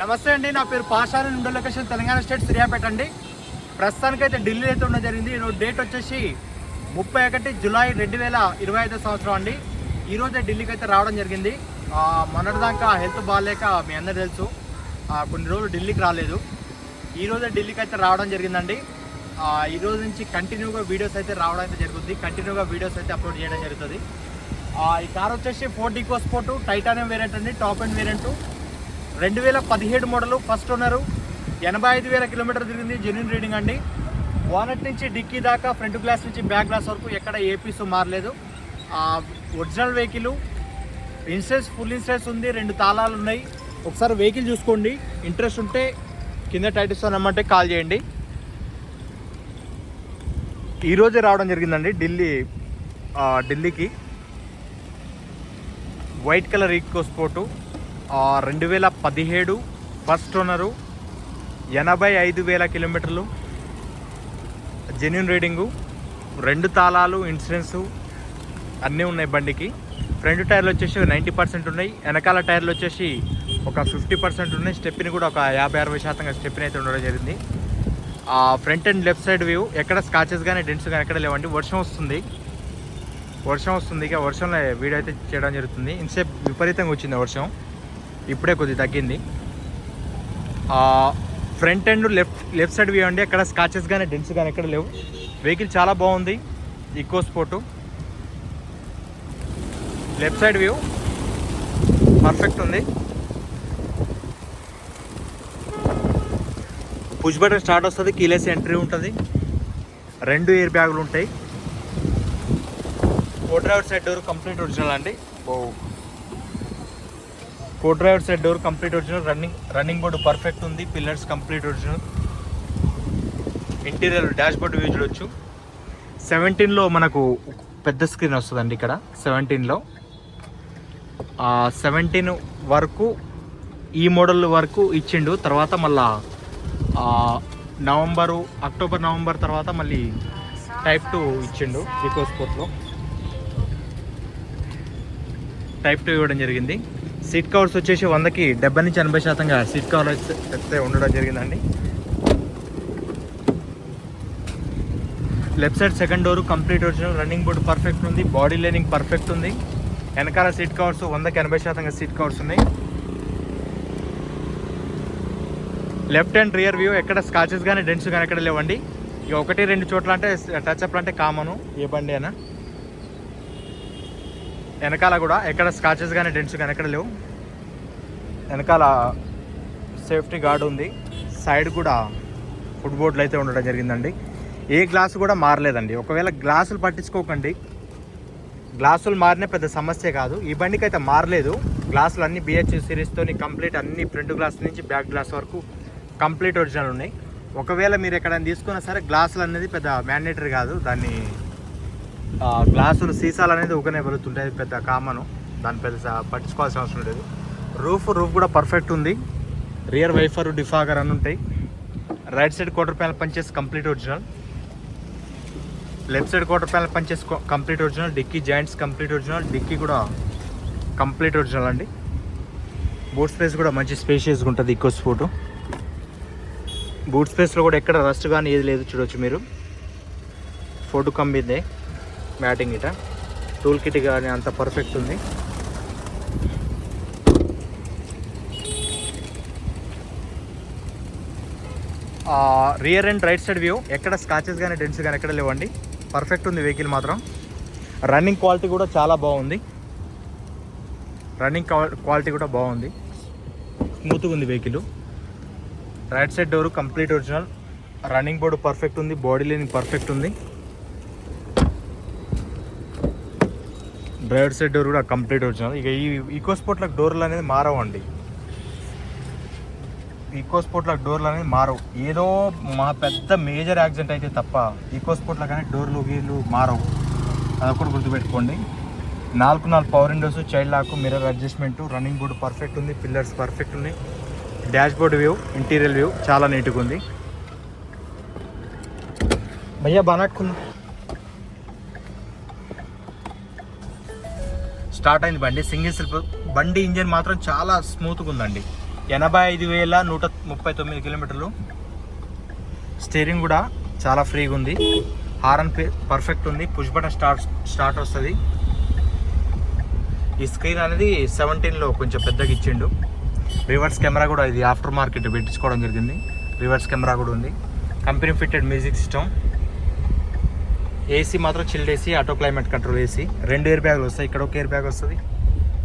నమస్తే అండి నా పేరు పాషాని ఇండో లొకేషన్ తెలంగాణ స్టేట్ సిరియాపేట అండి. ప్రస్తుతానికి అయితే ఢిల్లీ అయితే ఉండడం జరిగింది. ఈరోజు డేట్ వచ్చేసి ముప్పై ఒకటి జూలై రెండు వేల ఇరవై ఐదో సంవత్సరం అండి. ఈరోజే ఢిల్లీకి అయితే రావడం జరిగింది. మొన్నటిదాకా హెల్త్ బాగాలేక మీ అందరు తెలుసు. కొన్ని రోజులు ఢిల్లీకి రాలేదు. ఈరోజే ఢిల్లీకి అయితే రావడం జరిగిందండి. ఈరోజు ఈ రోజు నుంచి కంటిన్యూగా వీడియోస్ అయితే రావడం అయితే జరుగుతుంది కంటిన్యూగా వీడియోస్ అయితే అప్లోడ్ చేయడం జరుగుతుంది. ఈ కార్ వచ్చేసి Ford EcoSport titanium variant అండి టాప్ అండ్ వేరియంట్. రెండు వేల పదిహేడు మోడలు ఫస్ట్ ఓనరు. ఎనభై ఐదు వేల కిలోమీటర్ తిరిగింది. జెన్యున్ రీడింగ్ అండి. వానట్ నుంచి డిక్కీ దాకా ఫ్రంట్ గ్లాస్ నుంచి బ్యాక్ గ్లాస్ వరకు ఎక్కడ ఏ పీసు మారలేదు. Original vehicle insurance full insurance ఉంది. రెండు తాళాలు ఉన్నాయి. ఒకసారి వెహికల్ చూసుకోండి. ఇంట్రెస్ట్ ఉంటే కింద టైటిల్స్ అన్నమాట కాల్ చేయండి. ఈరోజే రావడం జరిగిందండి. ఢిల్లీ ఢిల్లీకి. White colour EcoSport. రెండు వేల పదిహేడు ఫస్ట్ ఓనరు ఎనభై ఐదు వేల కిలోమీటర్లు జెన్యున్ రీడింగు రెండు తాళాలు ఇన్సూరెన్సు అన్నీ ఉన్నాయి బండికి. ఫ్రంట్ టైర్లు వచ్చేసి నైంటీ పర్సెంట్ ఉన్నాయి వెనకాల టైర్లు వచ్చేసి ఒక ఫిఫ్టీ పర్సెంట్ ఉన్నాయి స్టెప్ని కూడా ఒక యాభై అరవై శాతంగా స్టెప్ని అయితే ఉండడం జరిగింది. ఆ front and left side view ఎక్కడ స్కాచెస్ కానీ డెంట్స్ కానీ ఎక్కడ లేవండి వర్షం వస్తుంది. వర్షం వస్తుంది ఇక వర్షంలో వీడియో అయితే చేయడం జరుగుతుంది. ఇంతసేపు విపరీతంగా వచ్చింది వర్షం. ఇప్పుడే కొద్దిగా తగ్గింది. Front and left left side view అండి. అక్కడ స్కాచెస్ కానీ డెన్స్ కానీ ఎక్కడ లేవు. వెహికల్ చాలా బాగుంది. EcoSport. Left side view. Perfect ఉంది. పుష్ బటన్ స్టార్ట్ వస్తుంది కీలెస్ ఎంట్రీ ఉంటుంది. రెండు ఎయిర్ బ్యాగులు ఉంటాయి. ఓ driver side door complete original అండి. ఓ co driver side door complete original running running board perfect ఉంది pillars complete original interior dashboard view చూడొచ్చు సెవెంటీన్లో మనకు పెద్ద స్క్రీన్ వస్తుందండి ఇక్కడ సెవెంటీన్లో సెవెంటీన్ వరకు ఈ మోడల్ వరకు ఇచ్చిండు తర్వాత మళ్ళా నవంబరు అక్టోబర్ నవంబర్ తర్వాత మళ్ళీ టైప్ టూ ఇచ్చిండు ఈకో స్పోర్ట్లో టైప్ టూ ఇవ్వడం జరిగింది. సీట్ కవర్స్ వచ్చేసి వందకి డెబ్బై నుంచి ఎనభై శాతంగా సీట్ కవర్ అయితే ఉండడం జరిగిందండి. Left side second door complete original running board perfect ఉంది బాడీ లైనింగ్ పర్ఫెక్ట్ ఉంది. వెనకాల సీట్ కవర్స్ వందకి ఎనభై శాతంగా సీట్ కవర్స్ ఉన్నాయి. లెఫ్ట్ అండ్ రియర్ వ్యూ ఎక్కడ స్కాచెస్ కానీ డెంట్స్ కానీ ఎక్కడ లేవండి. ఇక ఒకటి రెండు చోట్ల అంటే టచ్ అప్ అంటే కామను ఏ బండి అయినా. వెనకాల కూడా ఎక్కడ స్కాచెస్ కానీ డెంట్స్ కానీ ఎక్కడ లేవు. వెనకాల సేఫ్టీ గార్డ్ ఉంది. సైడ్ కూడా ఫుడ్ బోర్డులు అయితే ఉండడం జరిగిందండి. ఏ గ్లాసు కూడా మారలేదండి. ఒకవేళ గ్లాసులు పట్టించుకోకండి. గ్లాసులు మారిన పెద్ద సమస్య కాదు. ఈ బండికి అయితే మారలేదు గ్లాసులు అన్ని బిహెచ్ సిరీస్తో కంప్లీట్ అన్ని ఫ్రంట్ గ్లాస్ నుంచి బ్యాక్ గ్లాస్ వరకు కంప్లీట్ ఒరిజినల్ ఉన్నాయి. ఒకవేళ మీరు ఎక్కడైనా తీసుకున్నా సరే గ్లాసులు అనేది పెద్ద మ్యాండేటరీ కాదు. దాన్ని గ్లాసులు సీసాలు అనేది ఒకనే వెళుతుంటాయి పెద్ద కామను. దాని పెద్ద పట్టించుకోవాల్సిన అవసరం లేదు. రూఫ్ రూఫ్ కూడా పర్ఫెక్ట్ ఉంది. రియర్ వైఫర్ డిఫాగర్ అని ఉంటాయి. Right side quarter panel పంచేసి complete original left side quarter panel పంచేసి complete original dicky joints complete original dicky కూడా కంప్లీట్ ఒరిజినల్ అండి. బూట్ స్పేస్ కూడా మంచి స్పేషియస్గా ఉంటుంది ఈకో స్పోటు బూట్ స్పేస్లో కూడా ఎక్కడ రస్ట్ కానీ ఏది లేదు చూడవచ్చు మీరు. ఫోటో కంబిందే మ్యాటింగ్ ఇట. టూల్ కిట్ కానీ అంత పర్ఫెక్ట్ ఉంది. Rear and right side view ఎక్కడ స్కాచెస్ కానీ డెంట్స్ కానీ ఎక్కడ లేవండి. పర్ఫెక్ట్ ఉంది వెహికల్ మాత్రం. రన్నింగ్ క్వాలిటీ కూడా చాలా బాగుంది. రన్నింగ్ క్వాలిటీ కూడా బాగుంది. స్మూత్గా ఉంది vehicle right side door complete original running board perfect ఉంది. బాడీ లేని పర్ఫెక్ట్ ఉంది. డ్రైవర్ సైడ్ డోర్ కూడా కంప్లీట్ ఒరిజినల్ ఇక ఈ ఈకో స్పోర్ట్లకు డోర్లు అనేది మారవండి. ఈకో స్పోర్ట్లకు డోర్లు అనేది మారవు. ఏదో మా పెద్ద మేజర్ యాక్సిడెంట్ అయితే తప్ప ఈకో స్పోర్ట్లకు కానీ డోర్లు గీర్లు మారవు. అదొకటి గుర్తుపెట్టుకోండి. నాలుగు నాలుగు power windows child lock mirror adjustment running board perfect ఉంది పిల్లర్స్ పర్ఫెక్ట్ ఉన్నాయి dashboard view interior view చాలా నీట్గా ఉంది. భయ్యా బాగా స్టార్ట్ అయింది బండి. సింగిల్ స్లిప్ బండి ఇంజన్ మాత్రం చాలా స్మూత్గా ఉందండి. ఎనభై ఐదు వేల నూట ముప్పై తొమ్మిది కిలోమీటర్లు. స్టీరింగ్ కూడా చాలా ఫ్రీగా ఉంది. హారన్ పర్ఫెక్ట్ ఉంది. పుష్ బటన్ స్టార్ట్ స్టార్ట్ వస్తుంది. ఈ స్క్రీన్ అనేది సెవెంటీన్లో కొంచెం పెద్దగా ఇచ్చిండు. రివర్స్ కెమెరా కూడా ఇది ఆఫ్టర్ మార్కెట్ పెట్టించుకోవడం జరిగింది. రివర్స్ కెమెరా కూడా ఉంది. Company fitted music system. AC మాత్రం chilled AC auto climate control AC రెండు ఎయిర్ బ్యాగులు వస్తాయి. ఇక్కడ ఒక ఎయిర్ బ్యాగ్ వస్తుంది.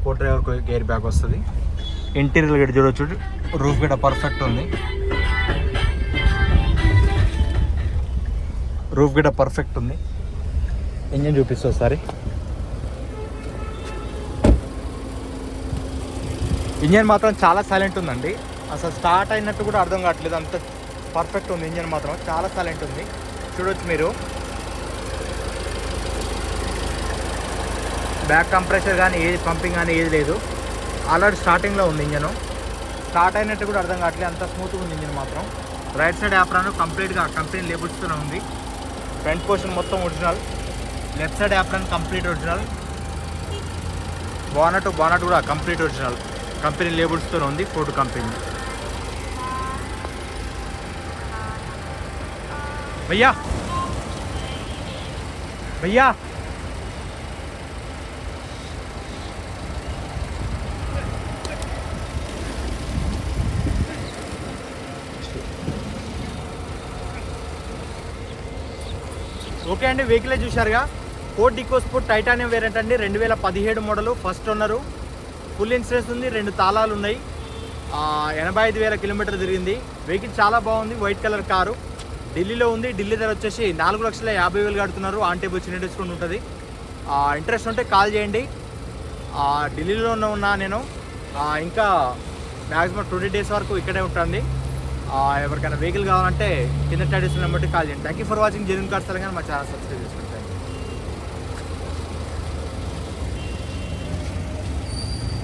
కో డ్రైవర్కి ఒక ఎయిర్ బ్యాగ్ వస్తుంది. ఇంటీరియర్ గడ్డ చూడొచ్చు రూఫ్ గడ్డ పర్ఫెక్ట్ ఉంది. రూఫ్ గడ్డ పర్ఫెక్ట్ ఉంది. ఇంజన్ చూపిస్తా ఒకసారి. ఇంజన్ మాత్రం చాలా సైలెంట్ ఉందండి. అసలు స్టార్ట్ అయినట్టు కూడా అర్థం కావట్లేదు. అంత పర్ఫెక్ట్ ఉంది. ఇంజన్ మాత్రం చాలా సైలెంట్ ఉంది. చూడొచ్చు మీరు. బ్యాక్ కంప్రెషర్ కానీ ఏది పంపింగ్ కానీ ఏది లేదు. ఆల్రెడీ స్టార్టింగ్లో ఉంది ఇంజను. స్టార్ట్ అయినట్టు కూడా అర్థం కావట్లేదు. అంత స్మూత్గా ఉంది ఇంజన్ మాత్రం. రైట్ సైడ్ యాప్రాన్ కంప్లీట్గా కంపెనీ లేబుల్స్తూనే ఉంది. ఫ్రంట్ పోర్షన్ మొత్తం original left side apron complete original bonnet bonnet కూడా కంప్లీట్ ఒరిజినల్ కంపెనీ లేబుల్స్తోనే ఉంది. ఫోర్డ్ కంపెనీ భయ్యా భయ్యా ఓకే అండి వెహికల్ చూశారుగా. ఫోర్డ్ డికోస్పోర్ట్ టైటానియం వేరియంట్ అండి రెండు వేల పదిహేడు model. First owner. Full insurance ఉంది రెండు తాళాలు ఉన్నాయి. ఎనభై ఐదు వేల కిలోమీటర్ తిరిగింది. వెహికల్ చాలా బాగుంది వైట్ కలర్ కారు. ఢిల్లీలో ఉంది ఢిల్లీ ధర వచ్చేసి నాలుగు లక్షల యాభై వేలు కడుతున్నారు. ఆన్ టేబుల్ చిన్న డిస్కౌంట్ ఉంటుంది. ఇంట్రెస్ట్ ఉంటే కాల్ చేయండి. ఢిల్లీలో ఉన్న- ఉన్నా నేను. ఇంకా మ్యాక్సిమం ట్వంటీ డేస్ వరకు ఇక్కడే ఉంటుంది. ఎవరికైనా వెహికల్ కావాలంటే కింద టైటిల్స్ నెంబర్కి కాల్ చేయండి. Thank you for watching genuine cars Telangana. మా ఛానల్ సబ్స్క్రైబ్ చేసుకోండి.